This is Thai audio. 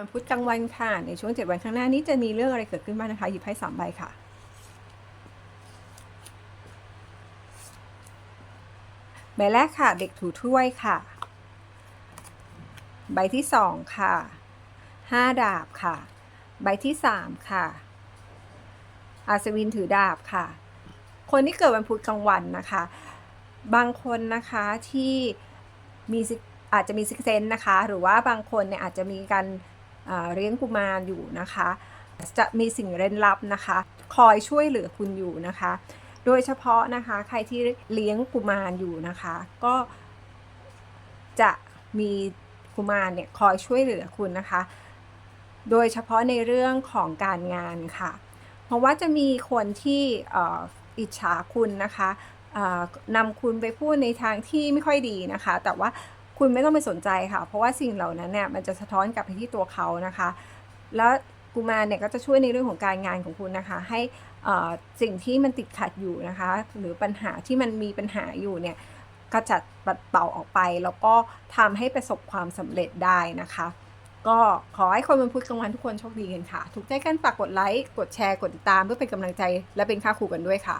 วันพุธกลางวันค่ะ ในช่วงเจ็ดวันข้างหน้านี้จะมีเรื่องอะไรเกิดขึ้นบ้างนะคะ หยิบไพ่สามใบค่ะ ใบแรกค่ะ เด็กถูถ้วยค่ะ ใบที่สองค่ะห้าดาบค่ะ ใบที่สามค่ะ อาศวินถือดาบค่ะ คนที่เกิดวันพุธกลางวันนะคะ บางคนนะคะที่มีอาจจะมีซิกเซนนะคะ หรือว่าบางคนเนี่ยอาจจะมีการ เลี้ยงกุมารอยู่นะคะ จะมีสิ่งเร้นลับนะคะ คอยช่วยเหลือคุณอยู่นะคะ โดยเฉพาะนะคะใครที่เลี้ยงกุมารอยู่นะคะ ก็จะมีกุมารเนี่ยคอยช่วยเหลือคุณนะคะ โดยเฉพาะในเรื่องของการงานค่ะ เพราะว่าจะมีคนที่อ,อิจฉาคุณนะคะนำคุณไปพูดในทางที่ไม่ค่อยดีนะคะ แต่ว่า คุณไม่ต้องไปสนใจค่ะ เพราะว่าสิ่งเหล่านั้นเนี่ยมันจะสะท้อนกลับไปที่ตัวเขานะคะ แล้วกุมารเนี่ยก็จะช่วยในเรื่องของการงานของคุณนะคะ ให้สิ่งที่มันติดขัดอยู่นะคะ หรือปัญหาที่มันมีปัญหาอยู่เนี่ยกระจัดปัดเป่าออกไป แล้วก็ทำให้ประสบความสำเร็จได้นะคะ ก็ขอให้คนวันพุธกลางวันทุกคนโชคดีกันค่ะ ถูกใจกันฝากกดไลค์กดแชร์กดติดตามเพื่อเป็นกำลังใจและเป็นค่าครูกันด้วยค่ะ